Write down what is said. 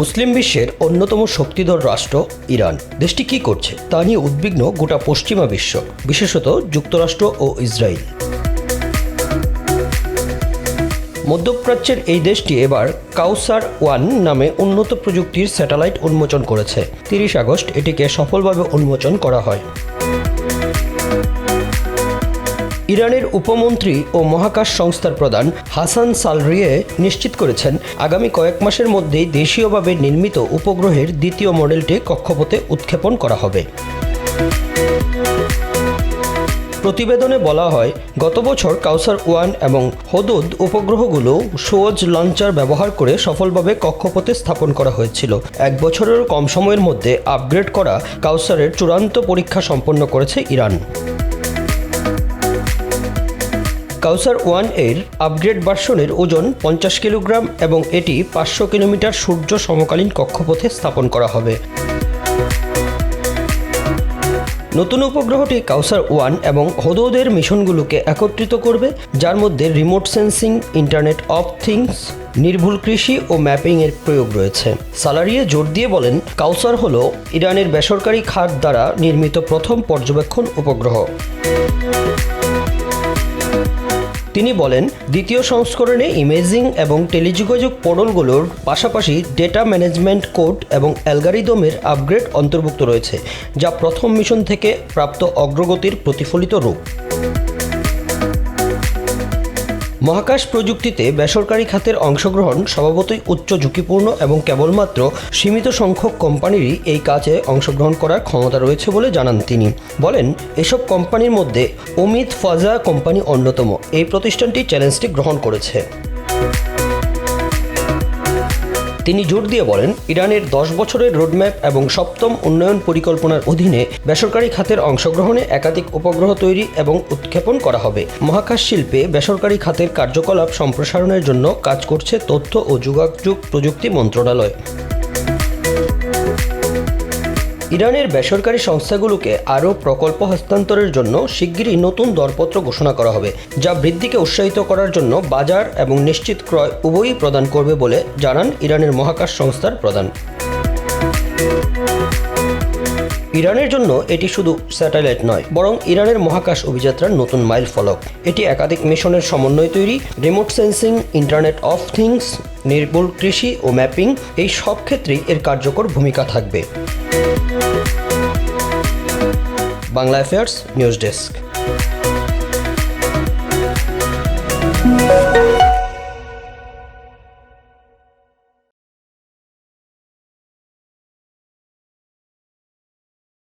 মুসলিম বিশ্বের অন্যতম শক্তিধর রাষ্ট্র ইরান। দেশটি কি করছে তা নিয়ে উদ্বিগ্ন গোটা পশ্চিমা বিশ্ব, বিশেষত যুক্তরাষ্ট্র ও ইসরায়েল। মধ্যপ্রাচ্যের এই দেশটি এবার কাউসার ওয়ান নামে উন্নত প্রযুক্তির স্যাটেলাইট উন্মোচন করেছে। তিরিশ আগস্ট এটিকে সফলভাবে উন্মোচন করা হয়। ইরানের উপমন্ত্রী ও মহাকাশ সংস্থার প্রধান হাসান সালরিয়ে নিশ্চিত করেছেন, আগামী কয়েক মাসের মধ্যেই দেশীয়ভাবে নির্মিত উপগ্রহের দ্বিতীয় মডেলটি কক্ষপথে উৎক্ষেপণ করা হবে। প্রতিবেদনে বলা হয়, গত বছর কাউসার ওয়ান এবং হদুদ উপগ্রহগুলো সোজ লঞ্চার ব্যবহার করে সফলভাবে কক্ষপথে স্থাপন করা হয়েছিল। এক বছরেরও কম সময়ের মধ্যে আপগ্রেড করা কাউসারের চূড়ান্ত পরীক্ষা সম্পন্ন করেছে ইরান। কাউসার ওয়ানের আপগ্রেড ভার্সনের ওজন পঞ্চাশ কিলোগ্রাম এবং এটি পাঁচশো কিলোমিটার সূর্য সমকালীন কক্ষপথে স্থাপন করা হবে। নতুন উপগ্রহটি কাউসার ওয়ান এবং হদৌদের মিশনগুলোকে একত্রিত করবে, যার মধ্যে remote sensing, internet of things, নির্ভুল কৃষি ও ম্যাপিং এর প্রয়োগ রয়েছে। সালারিয়ে জোর দিয়ে বলেন, কাউসার হল ইরানের বেসরকারি খাত দ্বারা নির্মিত প্রথম পর্যবেক্ষণ উপগ্রহ। তিনি বলেন, দ্বিতীয় সংস্করণে ইমেজিং এবং টেলিযোগাযোগ পোর্টালগুলোর পাশাপাশি ডেটা ম্যানেজমেন্ট কোড এবং অ্যালগারিদমের আপগ্রেড অন্তর্ভুক্ত রয়েছে, যা প্রথম মিশন থেকে প্রাপ্ত অগ্রগতির প্রতিফলিত রূপ। মহাকাশ প্রযুক্তিতে বেসরকারি খাতের অংশগ্রহণ স্বভাবতই উচ্চ ঝুঁকিপূর্ণ এবং কেবলমাত্র সীমিত সংখ্যক কোম্পানিরই এই কাজে অংশগ্রহণ করার ক্ষমতা রয়েছে বলে জানান তিনি। বলেন, এসব কোম্পানির মধ্যে অমিত ফাজা কোম্পানি অন্যতম। এই প্রতিষ্ঠানটি চ্যালেঞ্জটি গ্রহণ করেছে। তিনি জোর দিয়ে বলেন, ইরানের দশ বছরের রোডম্যাপ এবং সপ্তম উন্নয়ন পরিকল্পনার অধীনে বেসরকারি খাতের অংশগ্রহণে একাধিক উপগ্রহ তৈরি এবং উৎক্ষেপণ করা হবে। মহাকাশ শিল্পে বেসরকারি খাতের কার্যকলাপ সম্প্রসারণের জন্য কাজ করছে তথ্য ও যোগাযোগ প্রযুক্তি মন্ত্রণালয়। ইরানের বেসরকারি সংস্থাগুলোকে আরও প্রকল্প হস্তান্তরের জন্য শিগগিরই নতুন দরপত্র ঘোষণা করা হবে, যা বৃদ্ধিকে উৎসাহিত করার জন্য বাজার এবং নিশ্চিত ক্রয় উভয়ই প্রদান করবে বলে জানান ইরানের মহাকাশ সংস্থার প্রধান। ইরানের জন্য এটি শুধু স্যাটেলাইট নয়, বরং ইরানের মহাকাশ অভিযাত্রার নতুন মাইল ফলক এটি একাধিক মিশনের সমন্বয় তৈরি, remote sensing, internet of things নির্ভুল কৃষি ও ম্যাপিং এই সব ক্ষেত্রেই এর কার্যকর ভূমিকা থাকবে। Bangla affairs news desk